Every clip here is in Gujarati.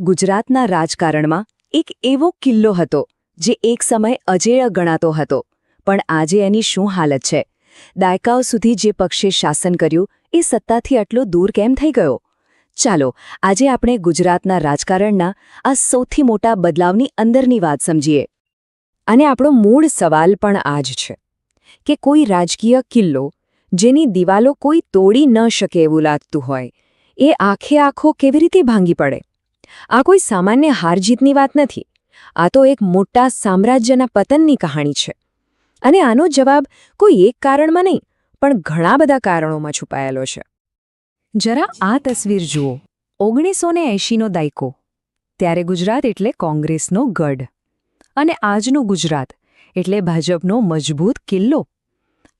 ગુજરાતના રાજકારણમાં એક એવો કિલ્લો હતો, જે એક સમય અજેય ગણાતો હતો. પણ આજે એની શું હાલત છે? દાયકાઓ સુધી જે પક્ષે શાસન કર્યું, એ સત્તાથી આટલો દૂર કેમ થઈ ગયો? ચાલો, આજે આપણે ગુજરાતના રાજકારણના આ સૌથી મોટા બદલાવની અંદરની વાત સમજીએ. અને આપણો મૂળ સવાલ પણ આ જ છે, કે કોઈ રાજકીય કિલ્લો, જેની દિવાલો કોઈ તોડી ન શકે એવું લાગતું હોય, એ આખે આખો કેવી રીતે ભાંગી પડે? આ કોઈ સામાન્ય હારજીતની વાત નથી. આ તો એક મોટા સામ્રાજ્યના પતનની કહાણી છે. અને આનો જવાબ કોઈ એક કારણમાં નહીં, પણ ઘણા બધા કારણોમાં છુપાયેલો છે. જરા આ તસવીર જુઓ. ઓગણીસો ને એંશીનો દાયકો. ત્યારે ગુજરાત એટલે કોંગ્રેસનો ગઢ. અને આજનું ગુજરાત એટલે ભાજપનો મજબૂત કિલ્લો.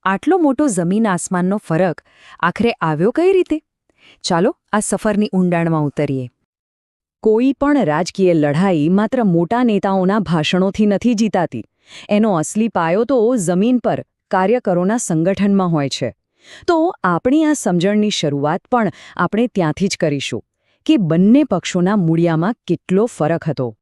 આટલો મોટો જમીન આસમાનનો ફરક આખરે આવ્યો કઈ રીતે? ચાલો આ સફરની ઊંડાણમાં ઉતરીએ. કોઈ પણ રાજકીય લડાઈ માત્ર મોટા નેતાઓના ભાષણોથી નથી જીતાતી. એનો અસલી પાયો તો જમીન પર કાર્યકરોના સંગઠનમાં હોય છે. તો આપણી આ સમજણની શરૂઆત પણ આપણે ત્યાંથી જ કરીશું કે બંને પક્ષોના મૂળિયામાં કેટલો ફરક હતો.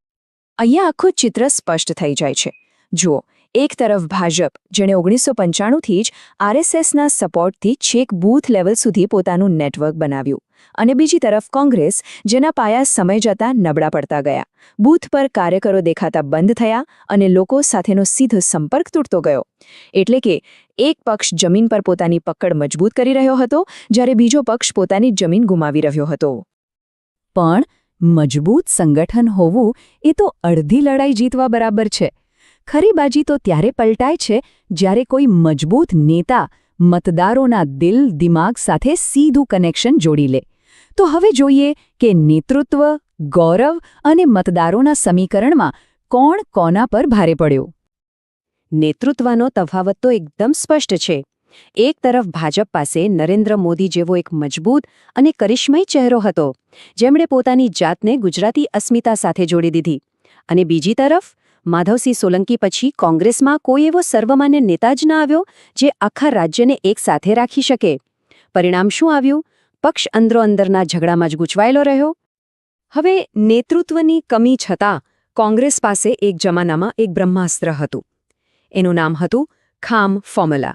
અહીંયા આખું ચિત્ર સ્પષ્ટ થઈ જાય છે. જુઓ એક તરફ ભાજપ, જેણે ઓગણીસો પંચાણુંથી જ આરએસએસના સપોર્ટથી છેક બૂથ લેવલ સુધી પોતાનું નેટવર્ક બનાવ્યું અને બીજી તરફ કોંગ્રેસ, જેના પાયા સમય જતાં નબળા પડતા ગયા. બૂથ પર કાર્યકરો દેખાતા બંધ થયા અને લોકો સાથેનો સીધો સંપર્ક તૂટતો ગયો. એટલે કે એક પક્ષ જમીન પર પોતાની પકડ મજબૂત કરી રહ્યો હતો, જ્યારે બીજો પક્ષ પોતાની જમીન ગુમાવી રહ્યો હતો. પણ મજબૂત સંગઠન હોવું એ તો અડધી લડાઈ જીતવા બરાબર છે. ખરી બાજી તો ત્યારે પલટાય છે જ્યારે કોઈ મજબૂત નેતા મતદારોના દિલ, દિમાગ સાથે સીધું કનેક્શન જોડી લે. તો હવે જોઈએ કે નેતૃત્વ, ગૌરવ અને મતદારોના સમીકરણમાં કોણ કોના પર ભારે પડ્યો? નેતૃત્વનો તફાવત તો એકદમ સ્પષ્ટ છે. એક તરફ ભાજપ પાસે નરેન્દ્ર મોદી જેવો એક મજબૂત અને કરિશ્મય ચહેરો હતો, જેમણે પોતાની જાતને ગુજરાતી અસ્મિતા સાથે જોડી દીધી. અને બીજી તરફ માધવસિંહ સોલંકી પછી કોંગ્રેસમાં કોઈ એવો સર્વમાન્ય નેતા જ ન આવ્યો જે આખા રાજ્યને એક સાથે રાખી શકે. પરિણામ શું આવ્યું? પક્ષ અંદરોઅંદરના ઝઘડામાં જ ગૂંચવાયેલો રહ્યો. હવે નેતૃત્વની કમી છતાં કોંગ્રેસ પાસે એક જમાનામાં એક બ્રહ્માસ્ત્ર હતું. એનું નામ હતું ખામ ફોર્મ્યુલા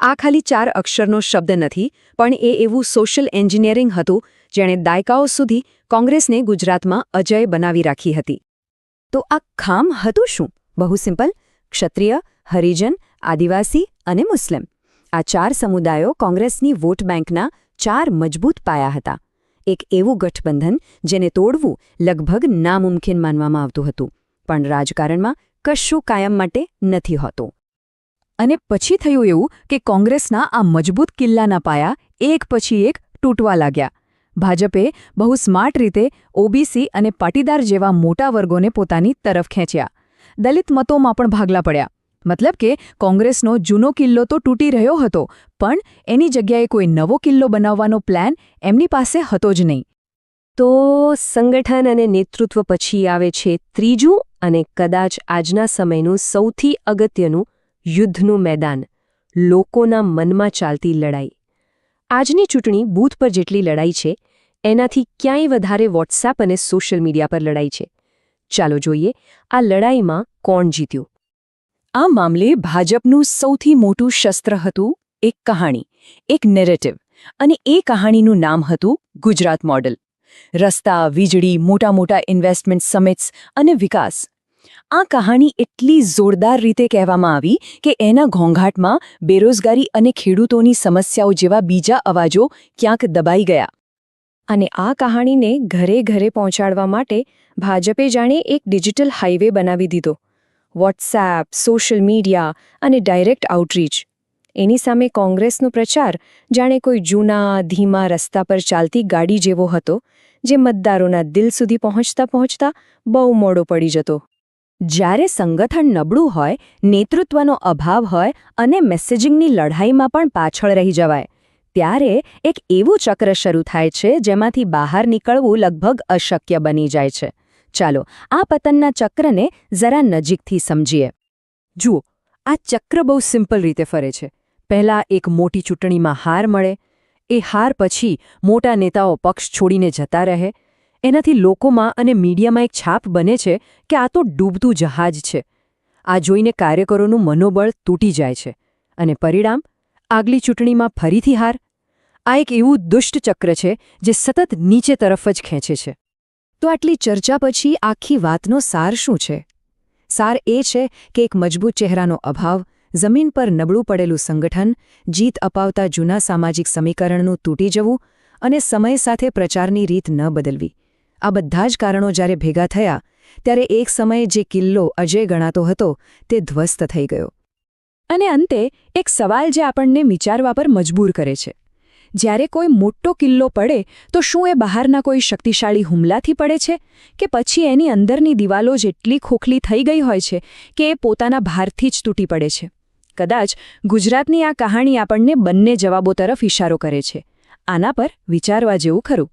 આ ખાલી ચાર અક્ષરનો શબ્દ નથી, પણ એ એવું સોશિયલ એન્જિનિયરિંગ હતું જેણે દાયકાઓ સુધી કોંગ્રેસને ગુજરાતમાં અજય બનાવી રાખી હતી. તો આ ખામ હતું શું? બહુ સિમ્પલ. ક્ષત્રિય, હરિજન, આદિવાસી અને મુસ્લિમ. આ ચાર સમુદાયો કોંગ્રેસની વોટ બેંકના ચાર મજબૂત પાયા હતા. એક એવું ગઠબંધન જેને તોડવું લગભગ નામુમકિન માનવામાં આવતું હતું. પણ રાજકારણમાં કશું કાયમ માટે નથી હોતું. અને પછી થયું એવું કે કોંગ્રેસના આ મજબૂત કિલ્લાના પાયા એક પછી એક તૂટવા લાગ્યા. ભાજપે બહુ સ્માર્ટ રીતે ઓબીસી અને પાટીદાર જેવા મોટા વર્ગોને પોતાની તરફ ખેંચ્યા. દલિત મતોમાં પણ ભાગલા પડ્યા. મતલબ કે કોંગ્રેસનો જૂનો કિલ્લો તો તૂટી રહ્યો હતો, પણ એની જગ્યાએ કોઈ નવો કિલ્લો બનાવવાનો પ્લાન એમની પાસે હતો જ નહીં. તો સંગઠન અને નેતૃત્વ પછી આવે છે ત્રીજું અને કદાચ આજના સમયનું સૌથી અગત્યનું યુદ્ધનું મેદાન, લોકોના મનમાં ચાલતી લડાઈ. આજની ચૂંટણી બૂથ પર જેટલી લડાઈ છે એનાથી ક્યાંય વધારે વોટ્સએપ અને સોશિયલ મીડિયા પર લડાઈ છે. ચાલો જોઈએ, આ લડાઈમાં કોણ જીત્યું? આ મામલે ભાજપનું સૌથી મોટું શસ્ત્ર હતું એક કહાણી, એક નેરેટિવ અને એ કહાણીનું નામ હતું ગુજરાત મોડલ રસ્તા, વીજળી, મોટા મોટા ઇન્વેસ્ટમેન્ટ સમિટ્સ અને વિકાસ. આ કહાણી એટલી જોરદાર રીતે કહેવામાં આવી કે એના ઘોંઘાટમાં બેરોજગારી અને ખેડૂતોની સમસ્યાઓ જેવા બીજા અવાજો ક્યાંક દબાઈ ગયા. અને આ કહાણીને ઘરે ઘરે પહોંચાડવા માટે ભાજપે જાણે એક ડિજિટલ હાઇવે બનાવી દીધો. વોટ્સએપ, સોશિયલ મીડિયા અને ડાયરેક્ટ આઉટરીચ. એની સામે કોંગ્રેસનો પ્રચાર જાણે કોઈ જૂના, ધીમા રસ્તા પર ચાલતી ગાડી જેવો હતો, જે મતદારોના દિલ સુધી પહોંચતા પહોંચતા બહુ મોડો પડી જતો. જ્યારે સંગઠન નબળું હોય, નેતૃત્વનો અભાવ હોય અને મેસેજિંગની લડાઈમાં પણ પાછળ રહી જવાય ત્યારે એક એવું ચક્ર શરૂ થાય છે જેમાંથી બહાર નીકળવું લગભગ અશક્ય બની જાય છે. ચાલો, આ પતનના ચક્રને જરા નજીકથી સમજીએ. જુઓ, આ ચક્ર બહુ સિમ્પલ રીતે ફરે છે. પહેલાં એક મોટી ચૂંટણીમાં હાર મળે, એ હાર પછી મોટા નેતાઓ પક્ષ છોડીને જતા રહે. એનાથી લોકોમાં અને મીડિયામાં એક છાપ બને છે કે આ તો ડૂબતું જહાજ છે. આ જોઈને કાર્યકરોનું મનોબળ તૂટી જાય છે. અને પરિણામ? આગલી ચૂંટણીમાં ફરીથી હાર? આ એક એવું દુષ્ટ ચક્ર છે જે સતત નીચે તરફ જ ખેંચે છે. તો આટલી ચર્ચા પછી આખી વાતનો સાર શું છે? સાર એ છે કે એક મજબૂત ચહેરાનો અભાવ, જમીન પર નબળું પડેલું સંગઠન, જીત અપાવતા જૂના સામાજિક સમીકરણનું તૂટી જવું અને સમય સાથે પ્રચારની રીત ન બદલવી. આ બધા જ કારણો જ્યારે ભેગા થયા, ત્યારે એક સમયે જે કિલ્લો અજય ગણાતો હતો, તે ધ્વસ્ત થઈ ગયો. અને અંતે, એક સવાલ જે આપણને વિચારવા પર મજબૂર કરે છે. જ્યારે કોઈ મોટો કિલ્લો પડે, તો શું એ બહારના કોઈ શક્તિશાળી હુમલાથી પડે છે? કે પછી એની અંદરની દિવાલો જેટલી ખોખલી થઈ ગઈ હોય છે કે એ પોતાના ભારથી જ તૂટી પડે છે? કદાચ ગુજરાતની આ કહાણી આપણને બંને જવાબો તરફ ઇશારો કરે છે. આના પર વિચારવા જેવું ખરું.